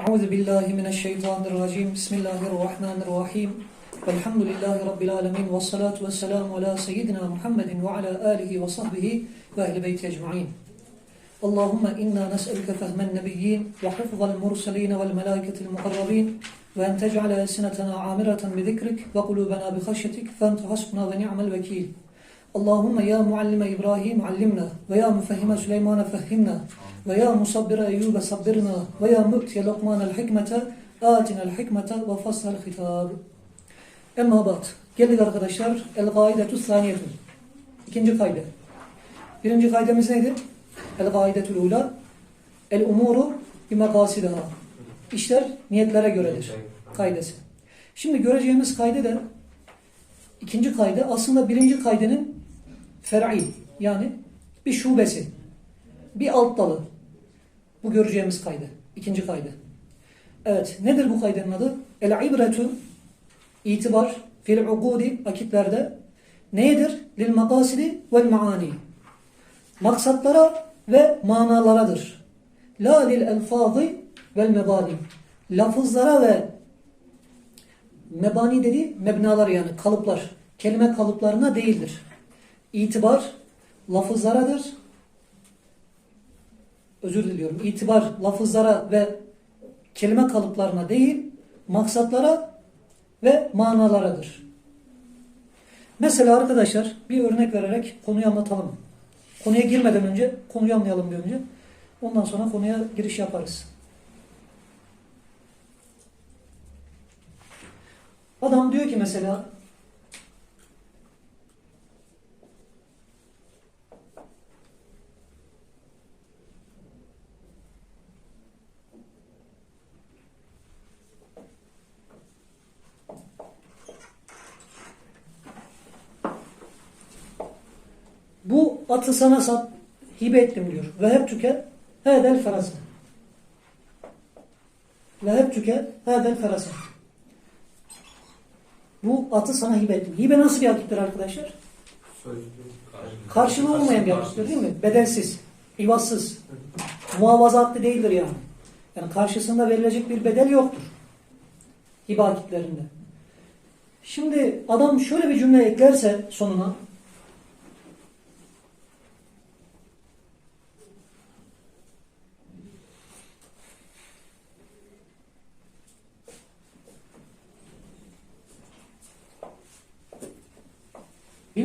أعوذ بالله من الشيطان الرجيم. بسم الله الرحمن الرحيم. والحمد لله رب العالمين والصلاة والسلام على سيدنا محمد وعلى آله وصحبه وأهل بيته أجمعين. اللهم إنا نسألك فهم النبيين وحفظ المرسلين والملائكة المقربين وأن تجعل ألسنتنا عامرة بذكرك وقلوبنا بخشيتك فأنت حسبنا ونعم الوكيل. اللهم يا معلم إبراهيم علمنا ويا مفهم سليمان فهمنا. Ve ya musabbire eyyube sabbirna ve ya mu'tiye lokmanel hikmete atinel hikmete ve faslel hitab. Emma ba'd. Geldik arkadaşlar. El gaidetu saniyetun. İkinci kaide. Birinci kaidemiz neydi? El gaidetul ula. El umuru bimakasidaha. İşler niyetlere göredir. Kaidesi. Şimdi göreceğimiz kaide de ikinci kaide aslında birinci kaidenin fer'i yani bir şubesi, bir alt dalı. Bu göreceğimiz kaydı. İkinci kaydı. Evet. Nedir bu kaydenin adı? El ibretu itibar fil ugudi akitlerde neyedir? Lil makasidi vel maani. Maksatlara ve manalarıdır. La lil elfazı vel mebani. Lafızlara ve mebani dedi mebnalar yani kalıplar. Kelime kalıplarına değildir. İtibar lafızlaradır. Özür diliyorum. İtibar lafızlara ve kelime kalıplarına değil, maksatlara ve manalarıdır. Mesela arkadaşlar bir örnek vererek konuyu anlatalım. Konuya girmeden önce konuyu anlayalım bir önce. Ondan sonra konuya giriş yaparız. Adam diyor ki mesela bu atı sana sat, hibe ettim diyor. Ve hep tüke hedel ferasa. Ve hep tüke hedel ferasa. Bu atı sana hibe ettim. Hibe nasıl bir akittir arkadaşlar? Karşılığı olmayan bir akittir değil mi? Bedelsiz, ivazsız, muhavazatlı değildir yani. Yani karşısında verilecek bir bedel yoktur. Hibe akitlerinde. Şimdi adam şöyle bir cümle eklerse sonuna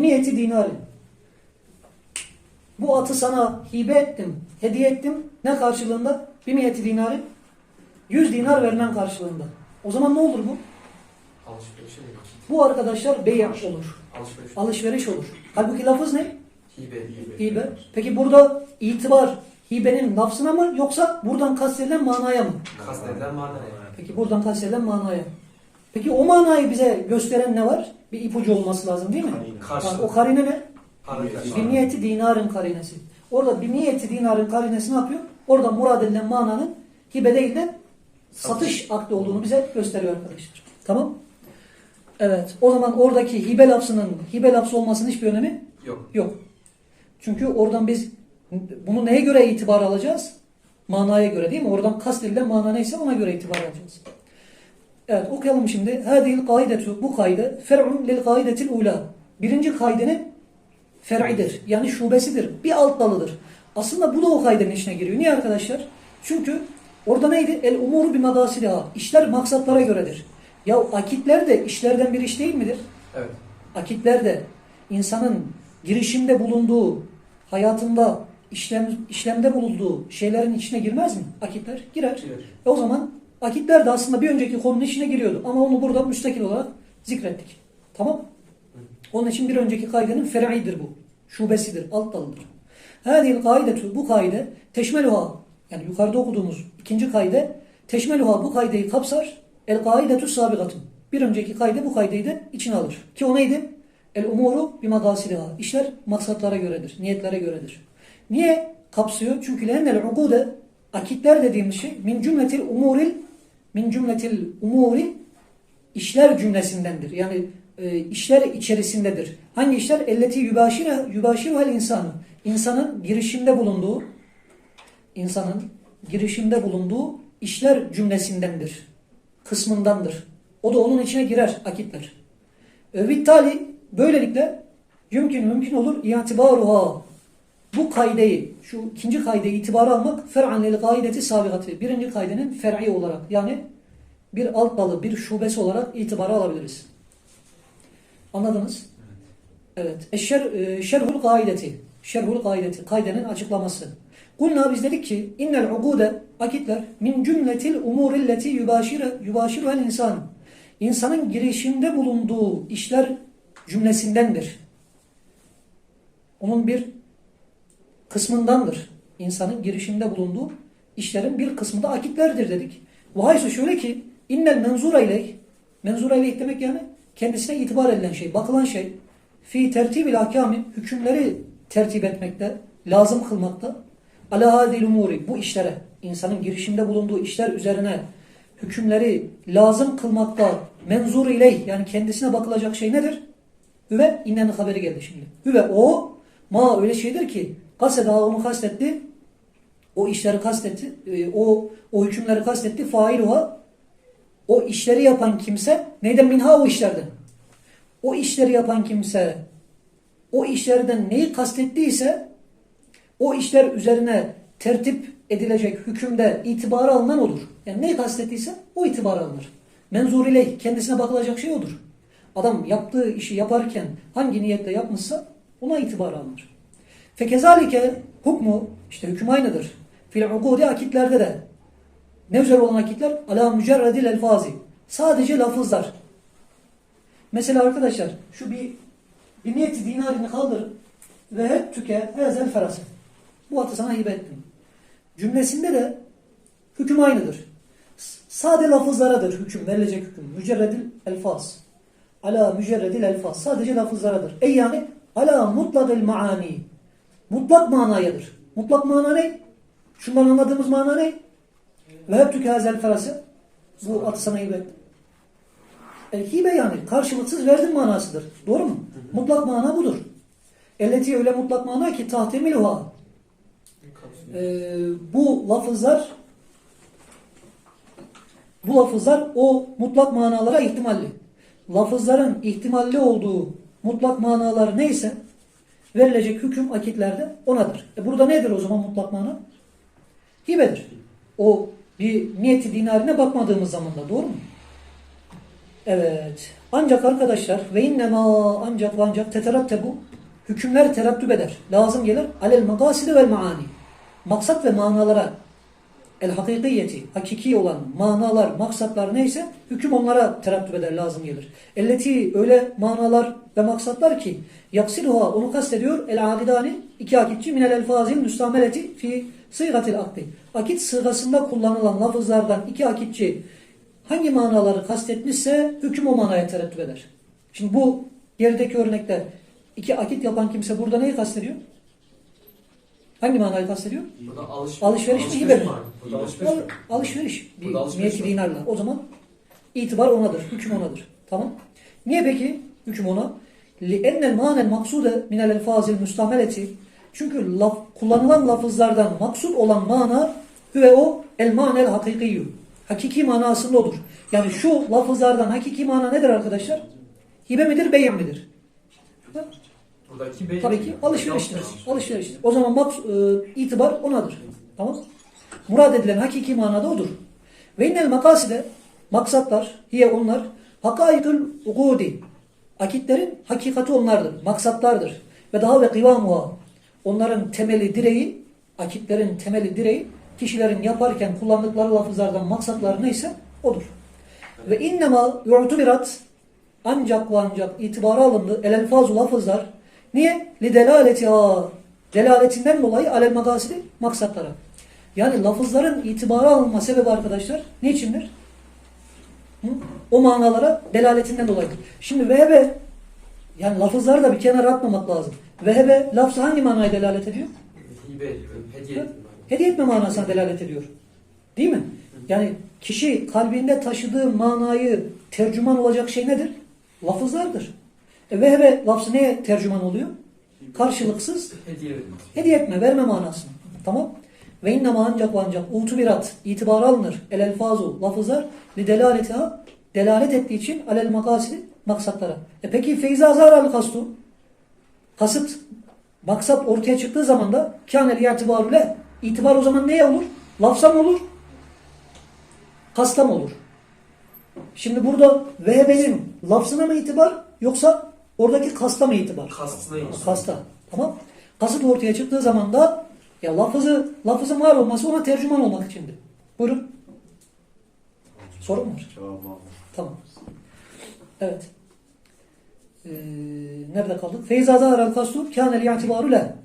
Bir niyeti dinarın. Bu atı sana hibe ettim, hediye ettim. Ne karşılığında? Bir niyeti dinarın. 100 dinar vermen karşılığında. O zaman ne olur bu? Alışverişe mi? Bu arkadaşlar bey olur. Alışveriş. Alışveriş olur. Halbuki lafız ne? Hibe. Hibe. Hibe. Peki burada itibar hibenin lafzına mı yoksa buradan kastedilen manaya mı? Kastedilen mana yani. Peki buradan kastedilen manaya. Peki o manayı bize gösteren ne var? Bir ipucu olması lazım değil mi? Ha, o karine ne? Bir niyeti dinarın karinesi. Orada bir niyeti dinarın karinesi ne yapıyor? Orada murad edilen mananın hibe değil de satış akdi olduğunu bize gösteriyor arkadaşlar. Tamam? Evet. O zaman oradaki hibe lafzının hibe lafzı olmasının hiçbir önemi Yok. yok. Çünkü oradan biz bunu neye göre itibar alacağız? Manaya göre değil mi? Oradan kastedilen mana neyse ona göre itibar alacağız. Evet okuyalım şimdi. Hadil kaidetu bu kaide fer'un lil kaidetil ula. Birinci kaidenin fer'idir. Yani şubesidir. Bir alt dalıdır. Aslında bu da o kaidenin içine giriyor. Niye arkadaşlar? Çünkü orada neydi? El umuru bi madasidiha. İşler maksatlara göredir. Ya akitler de işlerden bir iş değil midir? Evet. Akitler de insanın girişimde bulunduğu, hayatında işlem, işlemde bulunduğu şeylerin içine girmez mi? Akitler girer. Girer. E o zaman akitler de aslında bir önceki konunun içine giriyordu. Ama onu burada müstakil olarak zikrettik. Tamam Onun için bir önceki kaidenin fer'idir bu. Şubesidir, alt dalıdır. Hadil kaidetu bu kaide teşmeluha yani yukarıda okuduğumuz ikinci kaide teşmeluha bu kaideyi kapsar. El kaidetu sabigatun. Bir önceki kaide bu kaideyi de içine alır. Ki o neydi? El umuru bi magasiliha. İşler maksatlara göredir, niyetlere göredir. Niye kapsıyor? Çünkü lennel ugude akitler dediğimiz şey min cümletil umuril min cümletil umuri işler cümlesindendir. Yani e, işler içerisindedir. Hangi işler? Elleti yübaşire yübaşiruhel insanı. İnsanın girişimde bulunduğu insanın girişimde bulunduğu işler cümlesindendir. Kısmındandır. O da onun içine girer akitler. Vittali böylelikle yümkün mümkün olur itibaruha bu kaydeyi, şu ikinci kaydeyi itibara almak fer'an lil gaideti sabigati. Birinci kaydenin fer'i olarak yani bir alt dalı, bir şubesi olarak itibara alabiliriz. Anladınız? Evet. Eşşer, e, şerhul gaideti. Şerhul gaideti. Kaydenin açıklaması. Kulna biz dedik ki innel ugude akitler min cümletil umurilleti yubaşire yubaşiruhel insan. İnsanın girişimde bulunduğu işler cümlesindendir. Onun bir kısmındandır. İnsanın girişimde bulunduğu işlerin bir kısmı da akitlerdir dedik. Vahaysu şöyle ki innel menzura ileyh menzura ileyh demek yani kendisine itibar edilen şey, bakılan şey fi tertibil ahkami hükümleri tertip etmekte, lazım kılmakta ala hadil umuri bu işlere insanın girişimde bulunduğu işler üzerine hükümleri lazım kılmakta menzur ileyh yani kendisine bakılacak şey nedir? Hüve innen haberi geldi şimdi. Hüve o ma öyle şeydir ki kaseda onu kastetti o işleri kastetti e, o o hükümleri kastetti failuha o işleri yapan kimse neyden minha o işlerden o işleri yapan kimse o işlerden neyi kastettiyse o işler üzerine tertip edilecek hükümde itibara alınan odur. Yani neyi kastettiyse o itibara alınır. Menzur ile kendisine bakılacak şey odur. Adam yaptığı işi yaparken hangi niyetle yapmışsa ona itibara alınır. Fekezalike hukmu işte hüküm aynıdır. Fil ukudi akitlerde de ne üzere olan akitler? Ala mücerredil elfazi. Sadece lafızlar. Mesela arkadaşlar şu bir bir niyeti dinarini kaldır ve hep tüke ezel ferası. Bu atı sana hibe ettim. Cümlesinde de hüküm aynıdır. Sade lafızlaradır hüküm, verilecek hüküm. Mücerredil elfaz. Ala mücerredil elfaz. Sadece lafızlaradır. Ey yani ala mutlakil maani. Mutlak manayadır. Mutlak mana ne? Şundan anladığımız mana ne? Ve hep tüke ezel ferası. Bu atı sana hibe ettim. E, hibe yani karşılıksız verdim manasıdır. Doğru mu? Mutlak mana budur. Elleti öyle mutlak mana ki tahtemiluha. E, bu lafızlar bu lafızlar o mutlak manalara ihtimalli. Lafızların ihtimalli olduğu mutlak manalar neyse verilecek hüküm akitlerde onadır. E burada nedir o zaman mutlak mana? Hibedir. O bir niyeti dinarine bakmadığımız zaman da doğru mu? Evet. Ancak arkadaşlar ve innema ancak ve ancak teterattebu hükümler terattüp eder. Lazım gelir. Alel magasidi vel maani. Maksat ve manalara el hakikiyeti, hakiki olan manalar, maksatlar neyse hüküm onlara terattüp eder, lazım gelir. Elleti öyle manalar ve maksatlar ki yaksiduha onu kastediyor el akidani iki akitçi minel elfazil müstameleti fi sıygatil akdi. Akit sırasında kullanılan lafızlardan iki akitçi hangi manaları kastetmişse hüküm o manaya terettüp eder. Şimdi bu gerideki örnekte iki akit yapan kimse burada neyi kastediyor? Hangi manayı kastediyor? Burada alışveriş, Alışveriş mi, hibe mi? Burada alışveriş Al- mi? alışveriş. Bir Burada alışveriş niyeti var. dinarla. O zaman itibar onadır. Hüküm onadır. Tamam. Niye peki hüküm ona? لِأَنَّ الْمَانَ الْمَقْسُودَ مِنَ الْاَلْفَازِ الْمُسْتَمَلَةِ Çünkü laf, kullanılan lafızlardan maksud olan mana ve o el manel hakikiyyü. Hakiki manasında odur. Yani şu lafızlardan hakiki mana nedir arkadaşlar? Hibe midir, beyin midir? Buradaki beyin. Tabii ki alışveriştir. Alışveriştir. O zaman maks, e, itibar onadır. Tamam Murad edilen hakiki manada odur. Ve innel makaside maksatlar, hiye onlar hakaikül ugudi akitlerin hakikati onlardır. Maksatlardır. Ve daha ve kıvamuha onların temeli direği akitlerin temeli direği kişilerin yaparken kullandıkları lafızlardan maksatları neyse odur. Ve innema yu'tubirat ancak ve ancak itibara alındı el elfazu lafızlar. Niye? Delaletiha delaletinden dolayı alel magasidi maksatlara. Yani lafızların itibara alınma sebebi arkadaşlar niçindir? Hı? O manalara delaletinden dolayı. Şimdi vehebe yani lafızları da bir kenara atmamak lazım. Vehebe lafzı hangi manaya delalet ediyor? Hibe, hediye ettim. Hediye etme manasına delalet ediyor. Değil mi? Yani kişi kalbinde taşıdığı manayı tercüman olacak şey nedir? Lafızlardır. E vehbe lafzı neye tercüman oluyor? Karşılıksız Hediye ettim. hediye etme, verme manasını. Tamam. Ve innema ancak ve ancak utubirat itibar alınır. El elfazu lafızlar li delaletiha delalet ettiği için alel makasidi maksatlara. E peki feyza zaral kastu kasıt maksat ortaya çıktığı zaman da kânel itibaru le itibar o zaman neye olur? Lafza mı olur? Kasta mı olur? Şimdi burada vehbenin lafzına mı itibar yoksa oradaki kasta mı itibar? Kastına Kasta. Tamam. Kasıt ortaya çıktığı zaman da ya lafızı, lafızın var olması ona tercüman olmak içindir. Buyurun. Sorun mu var? Cevabı. Tamam. Evet. Ee, nerede kaldık? Feyza zahara kastu kânel i'tibaru le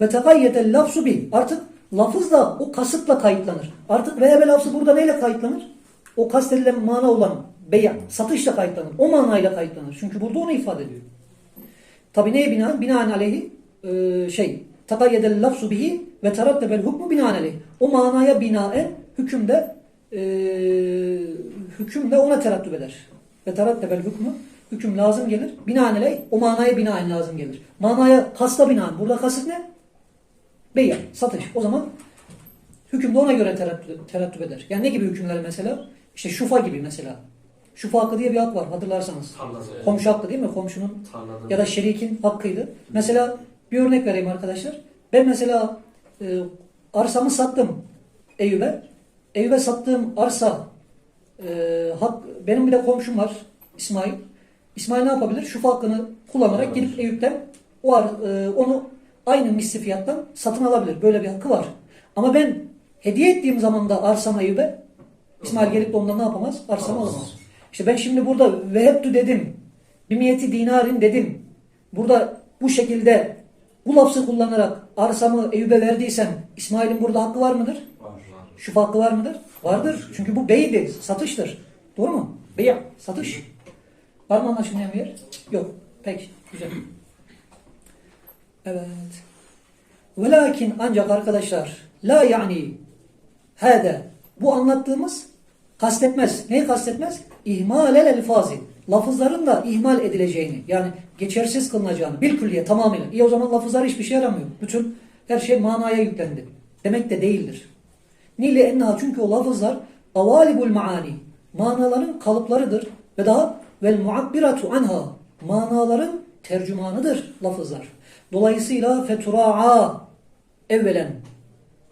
ve tekayyedel lafzu bi. Artık lafız da o kasıtla kayıtlanır. Artık vehebe lafzı burada neyle kayıtlanır? O kastedilen mana olan beya, satışla kayıtlanır. O manayla kayıtlanır. Çünkü burada onu ifade ediyor. Tabi neye binaen? Binaen aleyhi e, şey takayyedel lafzu bihi ve terattebel hukmu binaen aleyhi. O manaya binaen hükümde e, hüküm de ona terattüp eder. Ve terattebel hükmü hüküm lazım gelir. Binaen aleyh o manaya binaen lazım gelir. Manaya kasta binaen. Burada kasıt ne? Beyan, satış. O zaman hüküm de ona göre terattüp eder. Yani ne gibi hükümler mesela? İşte şufa gibi mesela. Şufa hakkı diye bir hak var hatırlarsanız. Tarlada. Komşu hakkı değil mi? Komşunun Tarlada. ya da şerikin hakkıydı. Mesela bir örnek vereyim arkadaşlar. Ben mesela e, arsamı sattım Eyüp'e. Eyüp'e sattığım arsa e, hak, benim bir de komşum var İsmail. İsmail ne yapabilir? Şu hakkını kullanarak gidip Eyüp'ten o ar- e, onu aynı misli fiyattan satın alabilir. Böyle bir hakkı var. Ama ben hediye ettiğim zaman da arsamı Eyüp'e İsmail gelip de ondan ne yapamaz? Arsamı Alamaz. İşte ben şimdi burada vehebtü dedim. Bimiyeti dinarin dedim. Burada bu şekilde bu lafzı kullanarak arsamı Eyüp'e verdiysem İsmail'in burada hakkı var mıdır? Var. Şu hakkı var mıdır? Vardır. Çünkü bu beydir, satıştır. Doğru mu? Bey, satış. Var mı anlaşılmayan bir yer? Yok. Peki, güzel. Evet. Velakin ancak arkadaşlar la yani hede bu anlattığımız kastetmez. Neyi kastetmez? İhmalel elfazi. Lafızların da ihmal edileceğini yani geçersiz kılınacağını bil külliye tamamıyla. İyi o zaman lafızlar hiçbir şey yaramıyor. Bütün her şey manaya yüklendi. Demek de değildir. Nile enna çünkü o lafızlar avalibul maani manaların kalıplarıdır ve daha vel muabbiratu anha manaların tercümanıdır lafızlar. Dolayısıyla fetura'a evvelen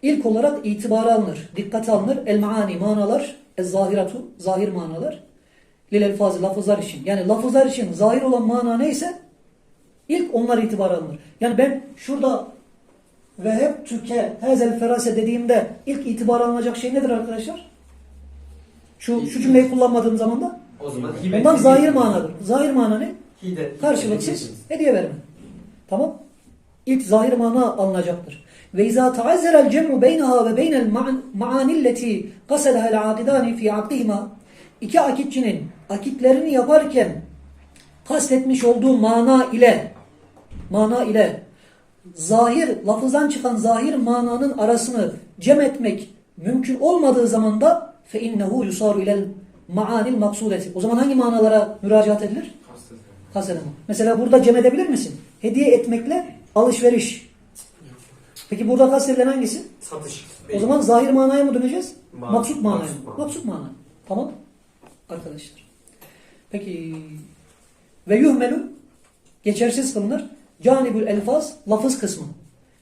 ilk olarak itibara alınır, dikkate alınır. El maani manalar, ez zahiratu zahir manalar. Lil elfazı lafızlar için. Yani lafızlar için zahir olan mana neyse ilk onlar itibara alınır. Yani ben şurada ve hep tüke hezel ferase dediğimde ilk itibar alınacak şey nedir arkadaşlar? Şu, şu cümleyi kullanmadığım zaman da O zaman ondan zahir manadır. Zahir mana ne? Karşılıksız hediye verme. Tamam? İlk zahir mana alınacaktır. Ve izâ ta'azzerel cem'u beynaha ve beynel ma'anilleti kasedehel akidani fi akdihima iki akitçinin akitlerini yaparken kastetmiş olduğu mana ile mana ile zahir, lafızdan çıkan zahir mananın arasını cem etmek mümkün olmadığı zaman da fe innehu yusaru ilel maanil maksudeti. O zaman hangi manalara müracaat edilir? Hasenema. Mesela burada cem edebilir misin? Hediye etmekle alışveriş. Peki burada kastedilen hangisi? Satış. O zaman zahir manaya mı döneceğiz? Ma- maksut manaya mı? maksut mana. Maksut mana. Tamam. Arkadaşlar. Peki ve yuhmelü geçersiz kılınır. Canibül elfaz lafız kısmı.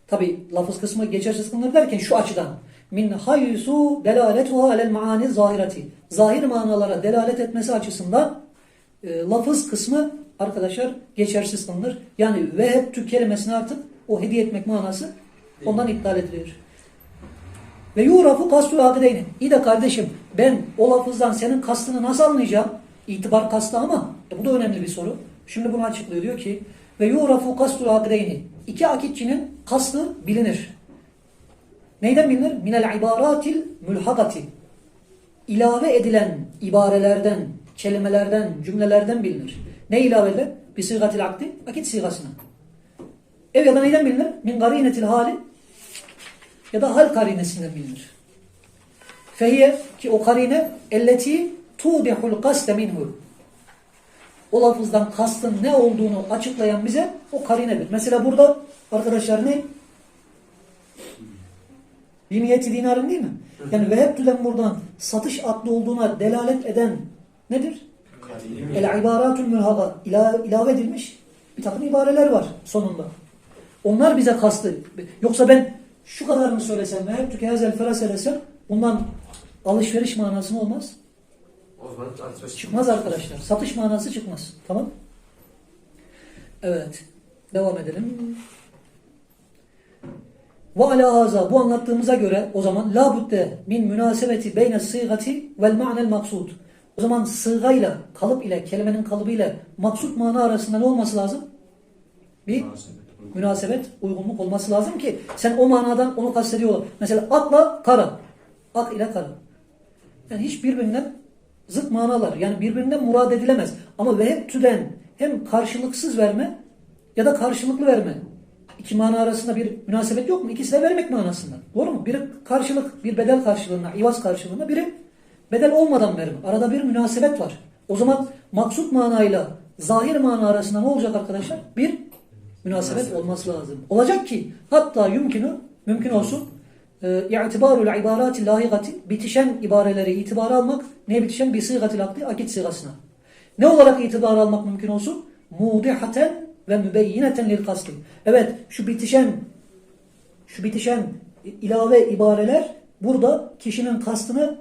Tabi lafız kısmı geçersiz kılınır derken şu açıdan. Min haysu delaletuha alel maani zahirati. Zahir manalara delalet etmesi açısından e, lafız kısmı arkadaşlar geçersiz kılınır. Yani vehettü kelimesini artık o hediye etmek manası ondan iptal edilir. Ve yurafu kastul akideyni. İyi de kardeşim ben o lafızdan senin kastını nasıl anlayacağım? İtibar kastı ama e, bu da önemli bir soru. Şimdi bunu açıklıyor. Diyor ki ve yurafu kastul akideyni. İki akitçinin kastı bilinir. Neyden bilinir? Minel ibaratil mülhakati. İlave edilen ibarelerden, kelimelerden, cümlelerden bilinir. Ne ilave edilir? Bir sigatil akdi, akit sigasına. Ev ya da neyden bilinir? Min garinetil hali ya da hal karinesinden bilinir. Fehiye ki o karine elleti tudihul kaste minhu. O lafızdan kastın ne olduğunu açıklayan bize o karinedir. Mesela burada arkadaşlar ne? Bir niyeti dinarın değil mi? Yani vehebtüden buradan satış aklı olduğuna delalet eden nedir? El ibaratul mülhaga ila, ilave edilmiş bir takım ibareler var sonunda. Onlar bize kastı. Yoksa ben şu kadarını söylesem ve hep tükehazel ferase desem bundan alışveriş manası olmaz? Çıkmaz arkadaşlar. Satış manası çıkmaz. Tamam. Evet. Devam edelim. Ve ala haza bu anlattığımıza göre o zaman la budde min münasebeti beyne sığgati vel ma'nel maksud. O zaman sığgayla, kalıp ile, kelimenin kalıbıyla maksut mana arasında ne olması lazım? Bir münasebet, uygunluk olması lazım ki sen o manadan onu kastediyor. Mesela akla kara. Ak ile kara. Yani hiç birbirinden zıt manalar. Yani birbirinden murad edilemez. Ama ve hep türden hem karşılıksız verme ya da karşılıklı verme. İki mana arasında bir münasebet yok mu? İkisi de vermek manasında. Doğru mu? Biri karşılık, bir bedel karşılığında, ivaz karşılığında, biri bedel olmadan verme. Arada bir münasebet var. O zaman maksut manayla zahir mana arasında ne olacak arkadaşlar? Bir münasebet olması lazım. Olacak ki hatta yumkinu, mümkün olsun e, i'tibarul ibarati lahigati bitişen ibareleri itibara almak neye bitişen? Bir sığgatil akdi akit sırasına. Ne olarak itibara almak mümkün olsun? Mudihaten ve mübeyyineten lil kasti. Evet şu bitişen şu bitişen ilave ibareler burada kişinin kastını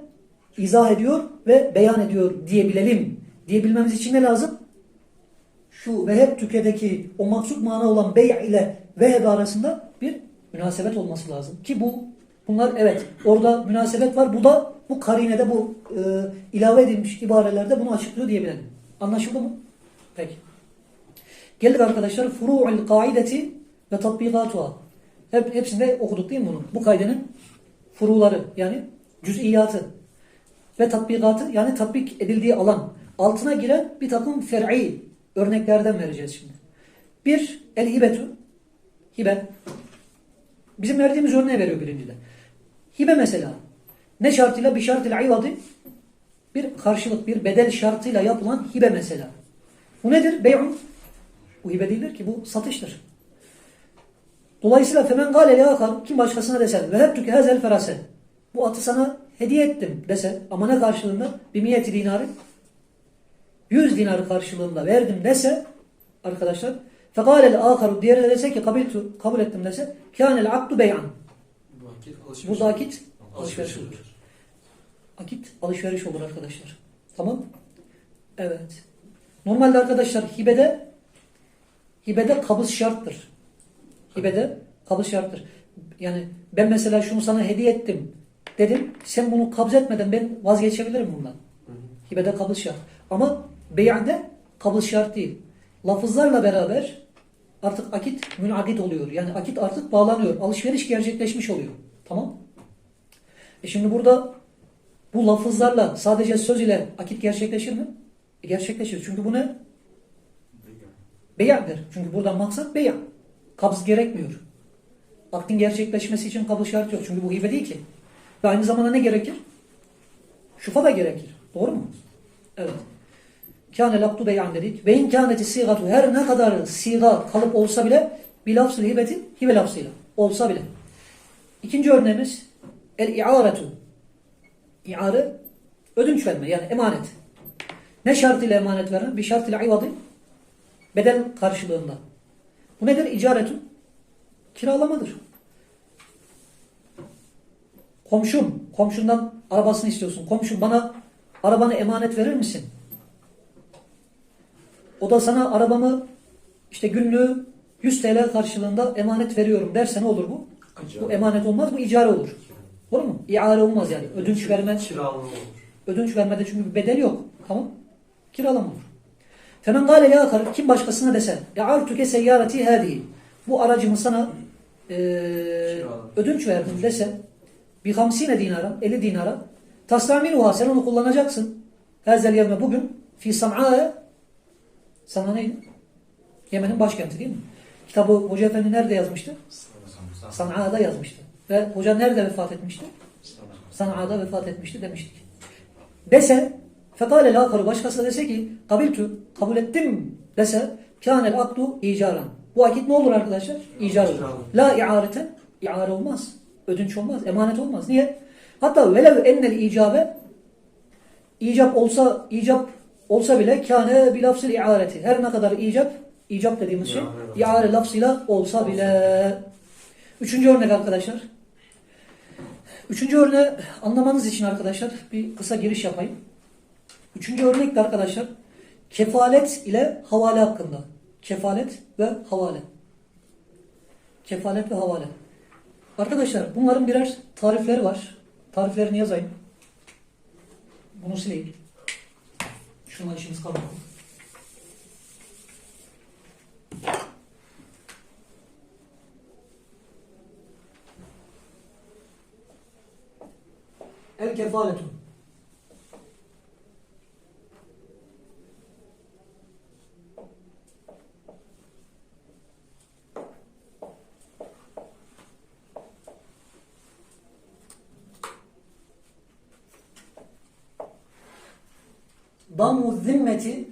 izah ediyor ve beyan ediyor diyebilelim. Diyebilmemiz için ne lazım? Şu veheb tükedeki o maksut mana olan bey ile veheb arasında bir münasebet olması lazım. Ki bu bunlar evet orada münasebet var. Bu da bu karinede bu e, ilave edilmiş ibarelerde bunu açıklıyor diyebilelim. Anlaşıldı mı? Peki. Geldik arkadaşlar furu'ul kaideti ve tatbikatuha. Hep, hepsinde okuduk değil mi bunu? Bu kaidenin furuları yani cüz'iyatı ve tatbikatı yani tatbik edildiği alan altına giren bir takım fer'i örneklerden vereceğiz şimdi. Bir, el hibetu hibe. Bizim verdiğimiz örneği veriyor birincide. Hibe mesela ne şartıyla? Bir şartıyla ivadı bir karşılık, bir bedel şartıyla yapılan hibe mesela. Bu nedir? Bey'un. Bu hibe değildir ki bu satıştır. Dolayısıyla femen gâle akar kim başkasına dese ve hep tüke hazel ferase. Bu atı sana hediye ettim dese ama ne karşılığında? Bir miyeti dinarı 100 dinarı karşılığında verdim dese arkadaşlar fekâlel âkaru diğeri de dese ki kabiltu, kabul ettim dese kânel akdu bey'an. Bu vakit alışveriş. Olur. Akit alışveriş olur arkadaşlar. Tamam Evet. Normalde arkadaşlar hibede hibede kabız şarttır. Hibede kabız şarttır. Yani ben mesela şunu sana hediye ettim dedim. Sen bunu kabz etmeden ben vazgeçebilirim bundan. Hibede kabız şart. Ama bey'de kabız şart değil. Lafızlarla beraber artık akit münakit oluyor. Yani akit artık bağlanıyor. Alışveriş gerçekleşmiş oluyor. Tamam. E şimdi burada bu lafızlarla sadece söz ile akit gerçekleşir mi? E gerçekleşir. Çünkü bu ne? Bey'dir. Çünkü buradan maksat bey'. Kabz gerekmiyor. Aktin gerçekleşmesi için kabul şart yok. Çünkü bu hibe değil ki. Ve aynı zamanda ne gerekir? Şufa da gerekir. Doğru mu? Evet. Kâne laktu bey'an dedik. Ve in kâneti sigatu her ne kadar siga kalıp olsa bile bir lafzı hibetin hibe lafzıyla olsa bile. İkinci örneğimiz el i'aretu. İ'are ödünç verme yani emanet. Ne şartıyla emanet verme? Bir şartıyla ivadı bedel karşılığında. Bu nedir? İcaretun. Kiralamadır. Komşum, komşundan arabasını istiyorsun. Komşum bana arabanı emanet verir misin? O da sana arabamı işte günlüğü 100 TL karşılığında emanet veriyorum derse ne olur bu? Bu emanet olmaz, bu icare olur. Olur mu? İare olmaz yani. Ödünç verme, Kiralama olur. ödünç vermede çünkü bir bedel yok. Tamam? Kiralama olur. Femen gâle ya akar, kim başkasına dese, e'altüke seyyareti hâdihi. Bu aracımı sana eee ödünç verdim dese, bir hamsine dinara, 50 dinara, tasraminuha, sen onu kullanacaksın. Hazel yevme bugün, fi san'a'e, sana neydi? Yemen'in başkenti değil mi? Kitabı Hoca Efendi nerede yazmıştı? San'a'da yazmıştı. Ve hoca nerede vefat etmişti? San'a'da vefat etmişti demiştik. Dese, fekale lâkaru başkası dese ki, kabiltü, kabul ettim dese, kânel akdu icaran. Bu akit ne olur arkadaşlar? İcar olur. La i'areten, i'are olmaz. Ödünç olmaz, emanet olmaz. Niye? Hatta velev ennel icabe icap olsa icap olsa bile kâne bi lafzil i'areti. Her ne kadar icap, icap dediğimiz şey İare lafzı. i'are lafzıyla olsa bile. Üçüncü örnek arkadaşlar. Üçüncü örneği anlamanız için arkadaşlar bir kısa giriş yapayım. Üçüncü örnek de arkadaşlar kefalet ile havale hakkında. Kefalet ve havale. Kefalet ve havale. Arkadaşlar bunların birer tarifleri var. Tariflerini yazayım. Bunu sileyim. Şunla işimiz kalmadı. El kefaletu. Damu zimmeti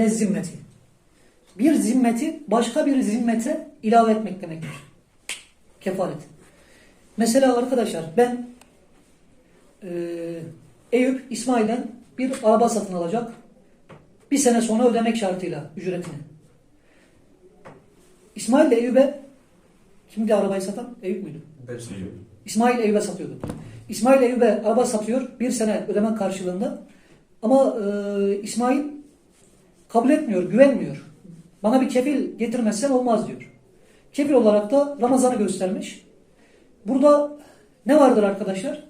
ile zimmeti. Bir zimmeti başka bir zimmete ilave etmek demektir. Kefalet. Mesela arkadaşlar ben eee Eyüp İsmail'den bir araba satın alacak. Bir sene sonra ödemek şartıyla ücretini. İsmail de Eyüp'e kimdi arabayı satan? Eyüp müydü? Söylüyorum. İsmail Eyüp'e satıyordu. İsmail Eyüp'e araba satıyor bir sene ödeme karşılığında. Ama e, İsmail kabul etmiyor, güvenmiyor. Bana bir kefil getirmezsen olmaz diyor. Kefil olarak da Ramazan'ı göstermiş. Burada ne vardır arkadaşlar?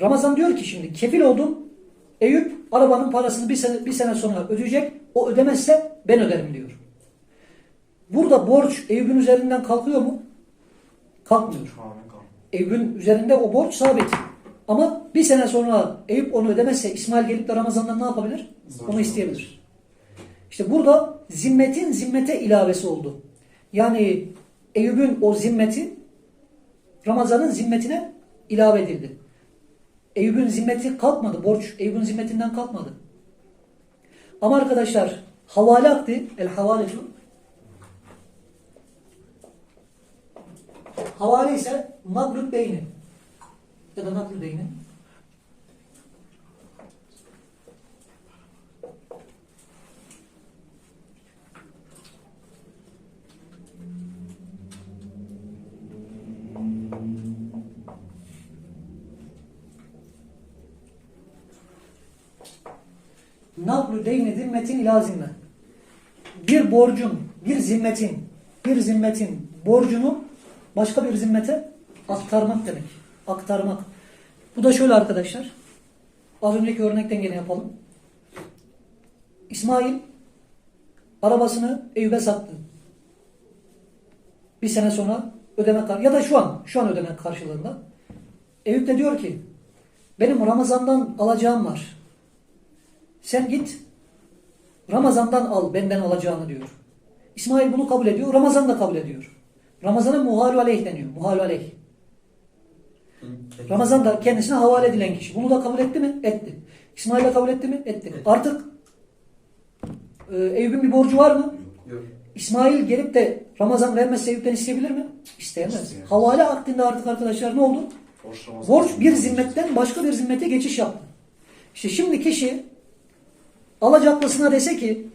Ramazan diyor ki şimdi kefil oldum. Eyüp arabanın parasını bir sene, bir sene sonra ödeyecek. O ödemezse ben öderim diyor. Burada borç Eyüp'ün üzerinden kalkıyor mu? Kalkmıyor. Eyüp'ün üzerinde o borç sabit. Ama bir sene sonra Eyüp onu ödemezse İsmail gelip de Ramazan'dan ne yapabilir? Onu isteyebilir. İşte burada zimmetin zimmete ilavesi oldu. Yani Eyüp'ün o zimmeti Ramazan'ın zimmetine ilave edildi. Eyüp'ün zimmeti kalkmadı. Borç Eyüp'ün zimmetinden kalkmadı. Ama arkadaşlar havale akdi, el havaletu Havale ise naklü beyni ya da naklü beyni. Naklü deyni zimmetin ila. Bir borcun, bir zimmetin, bir zimmetin borcunu başka bir zimmete aktarmak demek. Aktarmak. Bu da şöyle arkadaşlar. Az önceki örnekten gene yapalım. İsmail arabasını Eyüp'e sattı. Bir sene sonra ödeme kar ya da şu an şu an ödeme karşılığında. Eyüp de diyor ki benim Ramazan'dan alacağım var. Sen git Ramazan'dan al benden alacağını diyor. İsmail bunu kabul ediyor. Ramazan da kabul ediyor. Ramazan'a muhalu aleyh deniyor. Muhalu aleyh. Ramazan da kendisine havale edilen kişi. Bunu da kabul etti mi? Etti. İsmail de kabul etti mi? Etti. Artık e, Eyüp'ün bir borcu var mı? Yok. İsmail gelip de Ramazan vermezse Eyüp'ten isteyebilir mi? İsteyemez. İsteyemez. Havale akdinde artık arkadaşlar ne oldu? Borç. Borç bir zimmetten başka bir zimmete geçiş yaptı. İşte şimdi kişi alacaklısına dese ki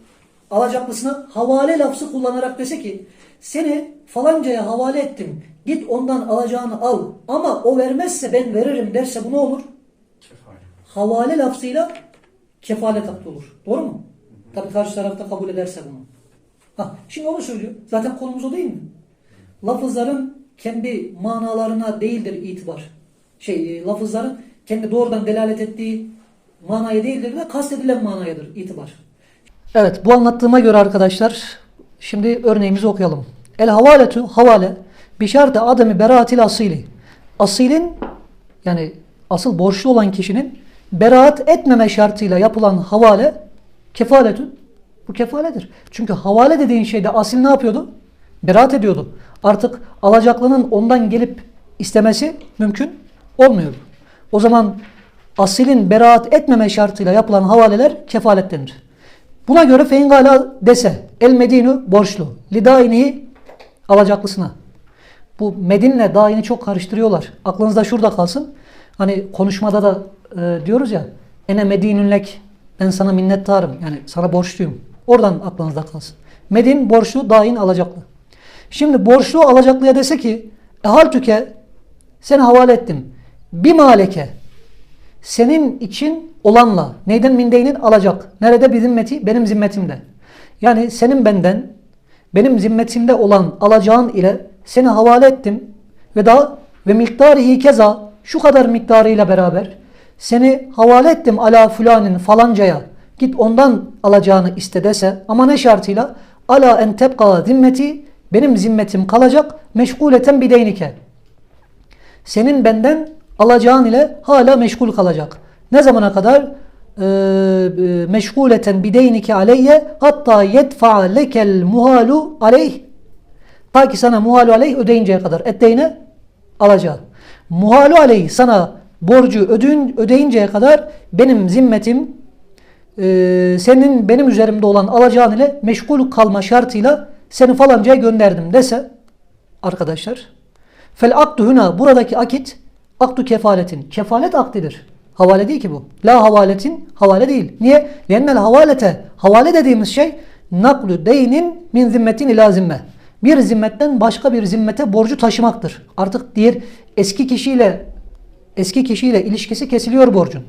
alacaklısına havale lafzı kullanarak dese ki seni falancaya havale ettim. Git ondan alacağını al. Ama o vermezse ben veririm derse bu ne olur? Kefale. Havale lafzıyla kefalet hakkı olur. Doğru mu? Tabii karşı tarafta kabul ederse bunu. Ha, şimdi onu söylüyor. Zaten konumuz o değil mi? Lafızların kendi manalarına değildir itibar. Şey, e, lafızların kendi doğrudan delalet ettiği manaya değildir ve kastedilen manayadır itibar. Evet, bu anlattığıma göre arkadaşlar şimdi örneğimizi okuyalım. El havaletu havale bi şartı ademi beraatil asili. Asilin yani asıl borçlu olan kişinin beraat etmeme şartıyla yapılan havale kefaletün bu kefaledir. Çünkü havale dediğin şeyde asil ne yapıyordu? Beraat ediyordu. Artık alacaklının ondan gelip istemesi mümkün olmuyordu. O zaman asilin beraat etmeme şartıyla yapılan havaleler kefalet denir. Buna göre fein gala dese el medinu borçlu. Lidaini alacaklısına. Bu medinle daini çok karıştırıyorlar. Aklınızda şurada kalsın. Hani konuşmada da e, diyoruz ya ene medinünlek ben sana minnettarım. Yani sana borçluyum. Oradan aklınızda kalsın. Medin borçlu, dain alacaklı. Şimdi borçlu alacaklıya dese ki e, hal tüke seni havale ettim. Bir maleke senin için olanla neyden mindeynin alacak. Nerede bir zimmeti? Benim zimmetimde. Yani senin benden benim zimmetimde olan alacağın ile seni havale ettim ve daha ve miktarı keza şu kadar miktarıyla beraber seni havale ettim ala fulanin falancaya git ondan alacağını iste dese ama ne şartıyla ala en tebka zimmeti benim zimmetim kalacak meşguleten bideynike senin benden alacağın ile hala meşgul kalacak. Ne zamana kadar? Ee, meşguleten bideynike aleyye hatta yedfa lekel muhalu aleyh ta ki sana muhalu aleyh ödeyinceye kadar etteyne alacağı. Muhalu aleyh sana borcu ödün, ödeyinceye kadar benim zimmetim e, senin benim üzerimde olan alacağın ile meşgul kalma şartıyla seni falancaya gönderdim dese arkadaşlar fel akdu huna buradaki akit akdu kefaletin kefalet akdidir. Havale değil ki bu. La havaletin havale değil. Niye? Lennel havalete havale dediğimiz şey naklu deynin min zimmetin ila zimme. Bir zimmetten başka bir zimmete borcu taşımaktır. Artık diğer eski kişiyle eski kişiyle ilişkisi kesiliyor borcun.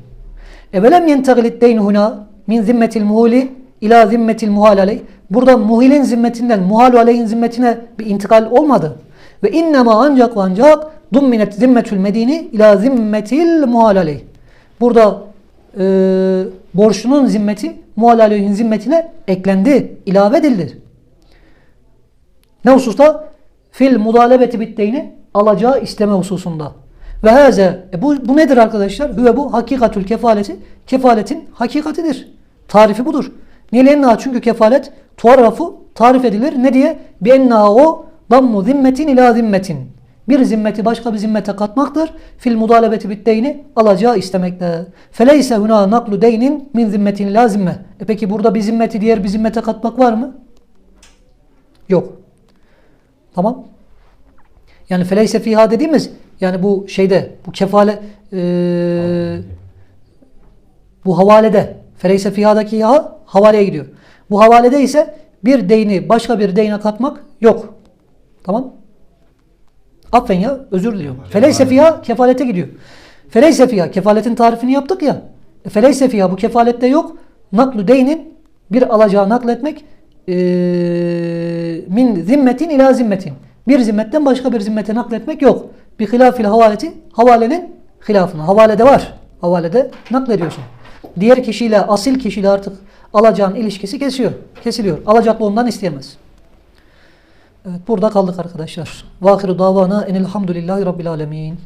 Evelem yentegilit deyn huna min zimmetil muhuli ila zimmetil muhal aleyh. Burada muhilin zimmetinden muhal aleyhin zimmetine bir intikal olmadı. Ve innema ancak ve ancak dumminet zimmetül medini ila zimmetil muhal aleyh. Burada e, borçlunun zimmeti muhal aleyhin zimmetine eklendi, ilave edildi. Ne hususta? Fil mudalebeti bitteyni alacağı isteme hususunda. Ve haze e bu, bu nedir arkadaşlar? Hüve bu hakikatül kefaleti. Kefaletin hakikatidir. Tarifi budur. Nilenna çünkü kefalet tuarrafu tarif edilir. Ne diye? Bi enna o dammu zimmetin ila zimmetin. Bir zimmeti başka bir zimmete katmaktır. Fil mudalebeti bitteyni alacağı istemekte. Feleyse huna naklu deynin min zimmetin la zimme. E peki burada bir zimmeti diğer bir zimmete katmak var mı? Yok. Tamam. Yani feleyse fiha dediğimiz yani bu şeyde bu kefale e, bu havalede feleyse fihadaki ha havaleye gidiyor. Bu havalede ise bir deyni başka bir deyne katmak yok. Tamam. Affen ya özür diliyorum. Feleyse fiha kefalete gidiyor. Feleyse fiha kefaletin tarifini yaptık ya. E, feleyse fiha bu kefalette yok. Naklu deynin bir alacağı nakletmek e, min zimmetin ila zimmetin. Bir zimmetten başka bir zimmete nakletmek yok. Bir hilafil havaleti havalenin hilafına. Havalede var. Havalede naklediyorsun. Diğer kişiyle asil kişiyle artık alacağın ilişkisi kesiyor. Kesiliyor. Alacaklı ondan isteyemez. Evet burada kaldık arkadaşlar. Vahiru davana enilhamdülillahi rabbil alemin.